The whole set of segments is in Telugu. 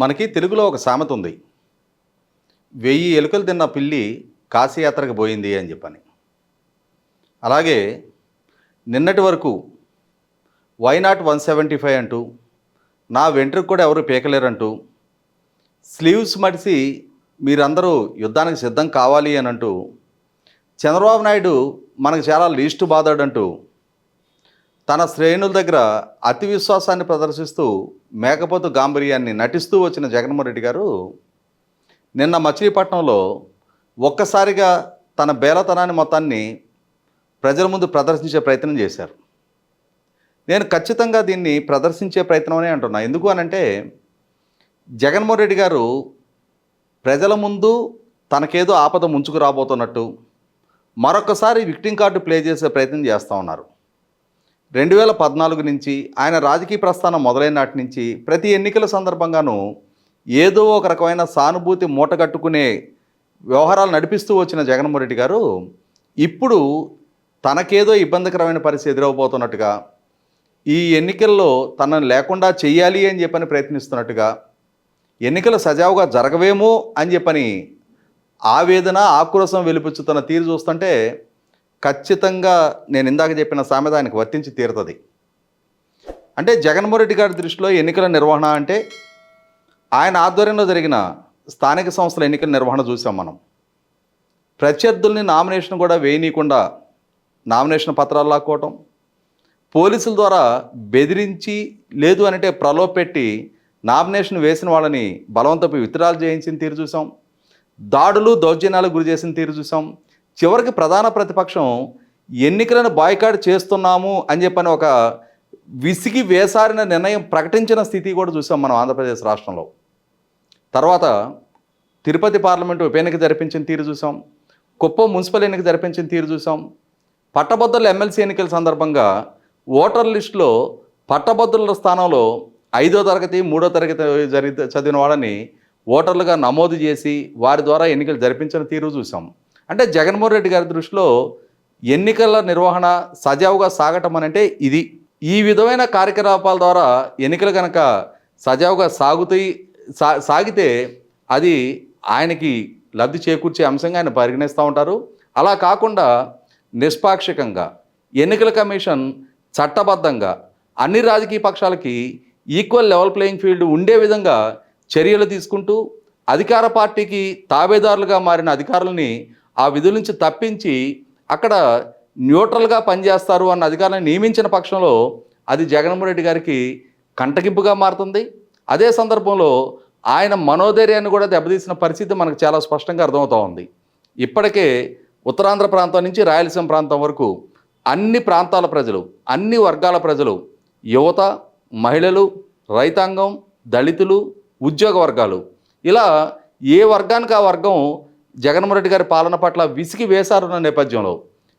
మనకి తెలుగులో ఒక సామెత ఉంది. వెయ్యి ఎలుకలు తిన్న పిల్లి కాశీయాత్రకు పోయింది అని చెప్పని. అలాగే నిన్నటి వరకు why not one seventy five అంటూ నా వెంట్రుకు కూడా ఎవరు పీకలేరంటూ స్లీవ్స్ మడిసి మీరందరూ యుద్ధానికి సిద్ధం కావాలి అని అంటూ చంద్రబాబు నాయుడు మనకు చాలా లీస్ట్ బాధాడంటూ తన శ్రేణుల దగ్గర అతి విశ్వాసాన్ని ప్రదర్శిస్తూ మేకపోతు గాంభీర్యాన్ని నటిస్తూ వచ్చిన జగన్మోహన్ రెడ్డి గారు నిన్న మచిలీపట్నంలో ఒక్కసారిగా తన బేలతనాన్ని మొత్తాన్ని ప్రజల ముందు ప్రదర్శించే ప్రయత్నం చేశారు. నేను ఖచ్చితంగా దీన్ని ప్రదర్శించే ప్రయత్నమనే అంటున్నా. ఎందుకు అనంటే జగన్మోహన్ రెడ్డి గారు ప్రజల ముందు తనకేదో ఆపద ముంచుకు రాబోతున్నట్టు మరొకసారి విక్టింగ్ కార్డు ప్లే చేసే ప్రయత్నం చేస్తూ ఉన్నారు. రెండు వేల పద్నాలుగు నుంచి ఆయన రాజకీయ ప్రస్థానం మొదలైన నాటి నుంచి ప్రతి ఎన్నికల సందర్భంగానూ ఏదో ఒక రకమైన సానుభూతి మూటగట్టుకునే వ్యవహారాలు నడిపిస్తూ వచ్చిన జగన్మోహన్ రెడ్డి గారు ఇప్పుడు తనకేదో ఇబ్బందికరమైన పరిస్థితి ఎదురవబోతున్నట్టుగా ఈ ఎన్నికల్లో తనను లేకుండా చేయాలి అని చెప్పని ప్రయత్నిస్తున్నట్టుగా ఎన్నికలు సజావుగా జరగవేమో అని చెప్పని ఆవేదన ఆక్రోశం వెలిపుచ్చుతున్న తీరు చూస్తుంటే ఖచ్చితంగా నేను ఇందాక చెప్పిన సామెత ఆయనకు వర్తించి తీరుతుంది. అంటే జగన్మోహన్ రెడ్డి గారి దృష్టిలో ఎన్నికల నిర్వహణ అంటే ఆయన ఆధ్వర్యంలో జరిగిన స్థానిక సంస్థల ఎన్నికల నిర్వహణ చూసాం మనం. ప్రత్యర్థుల్ని నామినేషన్ కూడా వేయనీయకుండా నామినేషన్ పత్రాలు లాక్కోవటం పోలీసుల ద్వారా బెదిరించి లేదు అనంటే ప్రలోపెట్టి నామినేషన్ వేసిన వాళ్ళని బలవంతపు విత్డ్రాల్ చేయించిన తీరు చూసాం. దాడులు దౌర్జన్యాలకు గురి చేసిన తీరు చూసాం. చివరికి ప్రధాన ప్రతిపక్షం ఎన్నికలను బాయ్కాట్ చేస్తున్నాము అని చెప్పని ఒక విసిగి వేసారిన నిర్ణయం ప్రకటించిన స్థితి కూడా చూసాం మనం ఆంధ్రప్రదేశ్ రాష్ట్రంలో. తర్వాత తిరుపతి పార్లమెంటు ఉప ఎన్నిక జరిపించిన తీరు చూసాం. కుప్పం మున్సిపల్ ఎన్నిక జరిపించిన తీరు చూసాం. పట్టభద్రుల ఎమ్మెల్సీ ఎన్నికల సందర్భంగా ఓటర్ లిస్టులో పట్టభద్రుల స్థానంలో ఐదో తరగతి మూడో తరగతి జరిగి చదివిన వాళ్ళని ఓటర్లుగా నమోదు చేసి వారి ద్వారా ఎన్నికలు జరిపించిన తీరు చూసాం. అంటే జగన్మోహన్ రెడ్డి గారి దృష్టిలో ఎన్నికల నిర్వహణ సజావుగా సాగటం అని అంటే ఇది. ఈ విధమైన కార్యకలాపాల ద్వారా ఎన్నికలు కనుక సజావుగా సాగుతాయి సా సాగితే అది ఆయనకి లబ్ధి చేకూర్చే అంశంగా ఆయన పరిగణిస్తూ ఉంటారు. అలా కాకుండా నిష్పాక్షికంగా ఎన్నికల కమిషన్ చట్టబద్ధంగా అన్ని రాజకీయ పక్షాలకి ఈక్వల్ లెవెల్ ప్లేయింగ్ ఫీల్డ్ ఉండే విధంగా చర్యలు తీసుకుంటూ అధికార పార్టీకి తాబేదారులుగా మారిన అధికారులని ఆ విధుల నుంచి తప్పించి అక్కడ న్యూట్రల్గా పనిచేస్తారు అన్న అధికారాన్ని నియమించిన పక్షంలో అది జగన్మోహన్ రెడ్డి గారికి కంటగింపుగా మారుతుంది. అదే సందర్భంలో ఆయన మనోధైర్యాన్ని కూడా దెబ్బతీసిన పరిస్థితి మనకు చాలా స్పష్టంగా అర్థమవుతూ ఉంది. ఇప్పటికే ఉత్తరాంధ్ర ప్రాంతం నుంచి రాయలసీమ ప్రాంతం వరకు అన్ని ప్రాంతాల ప్రజలు అన్ని వర్గాల ప్రజలు యువత మహిళలు రైతాంగం దళితులు ఉద్యోగ వర్గాలు ఇలా ఏ వర్గానికి ఆ వర్గం జగన్మోహన్ రెడ్డి గారి పాలన పట్ల విసిగి వేశారున్న నేపథ్యంలో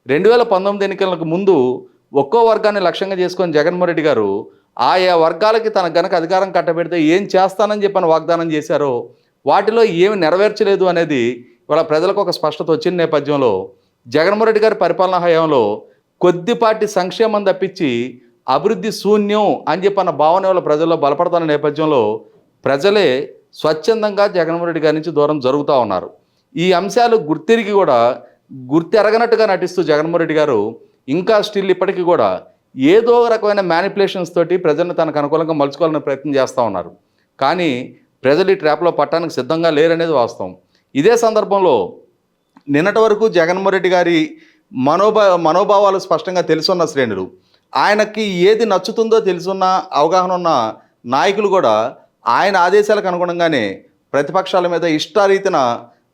రెండు వేల పంతొమ్మిది ఎన్నికలకు ముందు ఒక్కో వర్గాన్ని లక్ష్యంగా చేసుకొని జగన్మోహన్ రెడ్డి గారు ఆయా వర్గాలకి తన గనక అధికారం కట్టబెడితే ఏం చేస్తానని చెప్పని వాగ్దానం చేశారో వాటిలో ఏమి నెరవేర్చలేదు అనేది ఇవాళ ప్రజలకు ఒక స్పష్టత వచ్చిన నేపథ్యంలో జగన్మోహన్ రెడ్డి గారి పరిపాలనా హయాంలో కొద్దిపాటి సంక్షేమం తప్పించి అభివృద్ధి శూన్యం అని చెప్పన్న భావన వల్ల ప్రజల్లో బలపడుతున్న నేపథ్యంలో ప్రజలే స్వచ్ఛందంగా జగన్మోహన్ రెడ్డి గారి నుంచి దూరం జరుగుతూ ఉన్నారు. ఈ అంశాలు గుర్తిరిగి కూడా గుర్తెరగనట్టుగా నటిస్తూ జగన్మోహన్ రెడ్డి గారు ఇంకా స్టిల్ ఇప్పటికీ కూడా ఏదో రకమైన మ్యానిపులేషన్స్ తోటి ప్రజలను తనకు అనుకూలంగా మలుచుకోవాలనే ప్రయత్నం చేస్తూ ఉన్నారు. కానీ ప్రజలు ఈ ట్రాప్లో పట్టడానికి సిద్ధంగా లేరనేది వాస్తవం. ఇదే సందర్భంలో నిన్నటి వరకు జగన్మోహన్ రెడ్డి గారి మనోభా మనోభావాలు స్పష్టంగా తెలుసున్న శ్రేణులు ఆయనకి ఏది నచ్చుతుందో తెలుసున్న అవగాహన ఉన్న నాయకులు కూడా ఆయన ఆదేశాలకు అనుగుణంగానే ప్రతిపక్షాల మీద ఇష్టారీతిన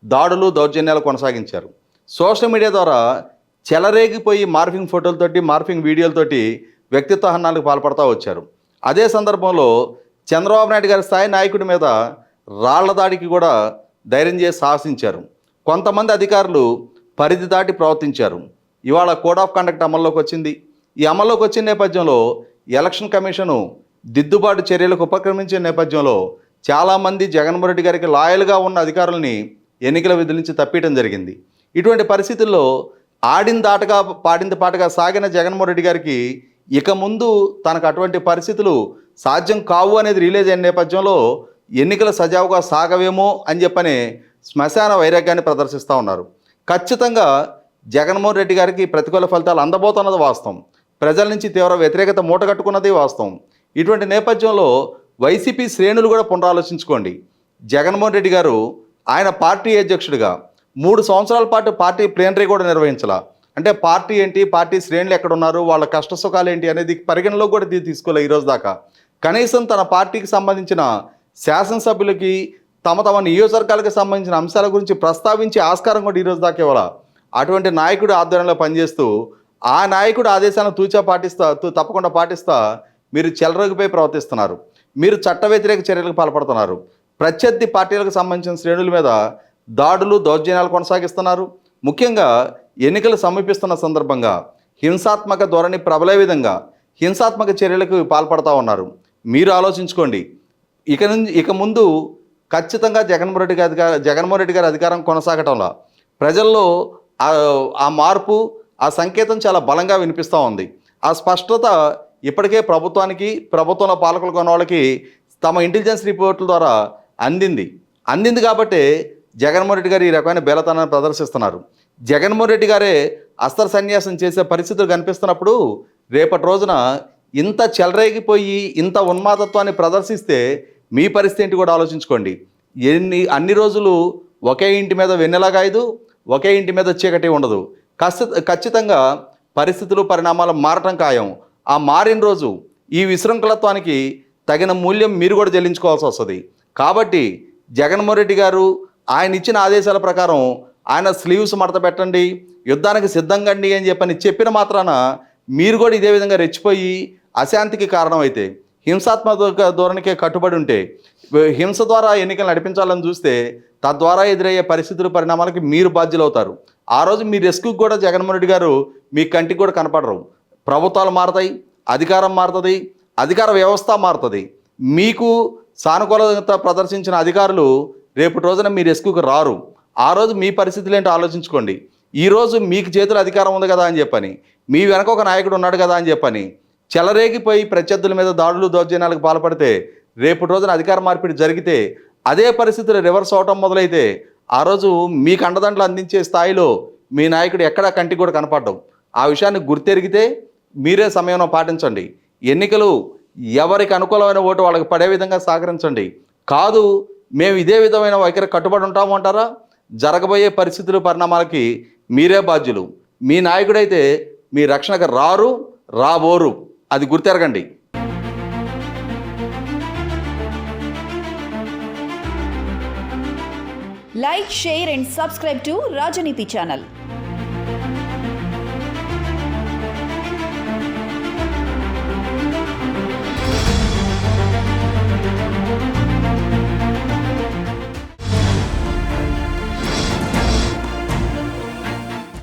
దాడులు దౌర్జన్యాలు కొనసాగించారు. సోషల్ మీడియా ద్వారా చెలరేగిపోయి మార్ఫింగ్ ఫోటోలతోటి మార్ఫింగ్ వీడియోలతోటి వ్యక్తిత్వ హన్నాలకు పాల్పడతా వచ్చారు. అదే సందర్భంలో చంద్రబాబు నాయుడు గారి స్థాయి నాయకుడి మీద రాళ్ళ దాడికి కూడా ధైర్యం చేసి సాహసించారు. కొంతమంది అధికారులు పరిధి దాటి ప్రవర్తించారు. ఇవాళ కోడ్ ఆఫ్ కండక్ట్ అమల్లోకి వచ్చింది. ఈ అమల్లోకి వచ్చిన నేపథ్యంలో ఎలక్షన్ కమిషను దిద్దుబాటు చర్యలకు ఉపక్రమించిన నేపథ్యంలో చాలామంది జగన్మోహన్ రెడ్డి గారికి లాయల్గా ఉన్న అధికారులని ఎన్నికల విధుల నుంచి తప్పియటం జరిగింది. ఇటువంటి పరిస్థితుల్లో ఆడిన దాటగా పాడింది పాటగా సాగిన జగన్మోహన్ రెడ్డి గారికి ఇక ముందు తనకు అటువంటి పరిస్థితులు సాధ్యం కావు అనేది రిలీజ్ అయిన నేపథ్యంలో ఎన్నికలు సజావుగా సాగవేమో అని చెప్పని శ్మశాన వైరాగ్యాన్ని ప్రదర్శిస్తూ ఉన్నారు. ఖచ్చితంగా జగన్మోహన్ రెడ్డి గారికి ప్రతికూల ఫలితాలు అందబోతున్నది వాస్తవం. ప్రజల నుంచి తీవ్ర వ్యతిరేకత మూటగట్టుకున్నది వాస్తవం. ఇటువంటి నేపథ్యంలో వైసీపీ శ్రేణులు కూడా పునరాలోచించుకోండి. జగన్మోహన్ రెడ్డి గారు ఆయన పార్టీ అధ్యక్షుడిగా మూడు సంవత్సరాల పాటు పార్టీ ప్లేనరీ కూడా నిర్వహించాల. అంటే పార్టీ ఏంటి పార్టీ శ్రేణులు ఎక్కడ ఉన్నారు వాళ్ళ కష్ట సుఖాలు ఏంటి అనేది పరిగణలో కూడా తీ- తీసుకోలే ఈరోజు దాకా. కనీసం తన పార్టీకి సంబంధించిన శాసనసభ్యులకి తమ తమ నియోజకవర్గాలకు సంబంధించిన అంశాల గురించి ప్రస్తావించే ఆస్కారం కూడా ఈరోజు దాకా ఇవ్వాల. అటువంటి నాయకుడు ఆధ్వర్యంలో పనిచేస్తూ ఆ నాయకుడు ఆదేశాలను తూచా పాటిస్తా తూ- తప్పకుండా పాటిస్తా మీరు చెలరగిపోయి ప్రవర్తిస్తున్నారు. మీరు చట్ట వ్యతిరేక చర్యలకు పాల్పడుతున్నారు. ప్రత్యర్థి పార్టీలకు సంబంధించిన శ్రేణుల మీద దాడులు దౌర్జన్యాలు కొనసాగిస్తున్నారు. ముఖ్యంగా ఎన్నికలు సమీపిస్తున్న సందర్భంగా హింసాత్మక ధోరణి ప్రబలే విధంగా హింసాత్మక చర్యలకు పాల్పడతా ఉన్నారు. మీరు ఆలోచించుకోండి. ఇక నుంచి ఇక ముందు ఖచ్చితంగా జగన్మోహన్ రెడ్డి గారి అధికార జగన్మోహన్ రెడ్డి గారి అధికారం కొనసాగటంలో ప్రజల్లో ఆ ఆ మార్పు ఆ సంకేతం చాలా బలంగా వినిపిస్తూ ఉంది. ఆ స్పష్టత ఇప్పటికే ప్రభుత్వానికి ప్రభుత్వంలో పాలకులు కొన్న వాళ్ళకి తమ ఇంటెలిజెన్స్ రిపోర్ట్ల ద్వారా అందింది. అందింది కాబట్టి జగన్మోహన్ రెడ్డి గారు ఈ రకమైన బేలతనాన్ని ప్రదర్శిస్తున్నారు. జగన్మోహన్ రెడ్డి గారే అస్త్ర సన్యాసం చేసే పరిస్థితులు కనిపిస్తున్నప్పుడు రేపటి రోజున ఇంత చెలరేగిపోయి ఇంత ఉన్మాదత్వాన్ని ప్రదర్శిస్తే మీ పరిస్థితి ఏంటి కూడా ఆలోచించుకోండి. ఎన్ని అన్ని రోజులు ఒకే ఇంటి మీద వెన్నెలగాయదు ఒకే ఇంటి మీద చీకటి ఉండదు. ఖచ్చిత ఖచ్చితంగా పరిస్థితులు పరిణామాలు మారటం ఖాయం. ఆ మారిన రోజు ఈ విశృంఖలత్వానికి తగిన మూల్యం మీరు కూడా చెల్లించుకోవాల్సి వస్తుంది. కాబట్టి జగన్మోహన్ రెడ్డి గారు ఆయన ఇచ్చిన ఆదేశాల ప్రకారం ఆయన స్లీవ్స్ మడత పెట్టండి యుద్ధానికి సిద్ధంగండి అని చెప్పని చెప్పిన మాత్రాన మీరు కూడా ఇదే విధంగా రెచ్చిపోయి అశాంతికి కారణమైతే హింసాత్మక ధోరణికే కట్టుబడి ఉంటే హింస ద్వారా ఎన్నికలు నడిపించాలని చూస్తే తద్వారా ఎదురయ్యే పరిస్థితుల పరిణామాలకి మీరు బాధ్యులవుతారు. ఆ రోజు మీ రెస్క్యూకి కూడా జగన్మోహన్ రెడ్డి గారు మీ కంటికి కూడా కనపడరు. ప్రభుత్వాలు మారతాయి అధికారం మారుతుంది అధికార వ్యవస్థ మారుతుంది. మీకు సానుకూలత ప్రదర్శించిన అధికారులు రేపు రోజున మీ రెస్క్యూకి రారు. ఆ రోజు మీ పరిస్థితులు ఏంటో ఆలోచించుకోండి. ఈరోజు మీకు చేతులు అధికారం ఉంది కదా అని చెప్పని మీ వెనక ఒక నాయకుడు ఉన్నాడు కదా అని చెప్పని చెలరేగిపోయి ప్రత్యర్థుల మీద దాడులు దౌర్జన్యాలకు పాల్పడితే రేపు రోజున అధికార మార్పిడి జరిగితే అదే పరిస్థితులు రివర్స్ అవటం మొదలైతే ఆ రోజు మీకు అండదండలు అందించే స్థాయిలో మీ నాయకుడు ఎక్కడా కంటికి కూడా కనపడడం. ఆ విషయాన్ని గుర్తెరిగితే మీరే సమయంలో పాటించండి. ఎన్నికలు ఎవరికి అనుకూలమైన ఓటు వాళ్ళకి పడే విధంగా సహకరించండి. కాదు మేము ఇదే విధమైన వైఖరి కట్టుబడి ఉంటాము అంటారా? జరగబోయే పరిస్థితులు పరిణామాలకి మీరే బాధ్యులు. మీ నాయకుడైతే మీ రక్షణకు రారు రాబోరు. అది గుర్తెరగండి. Like share and subscribe to Rajaneeti channel.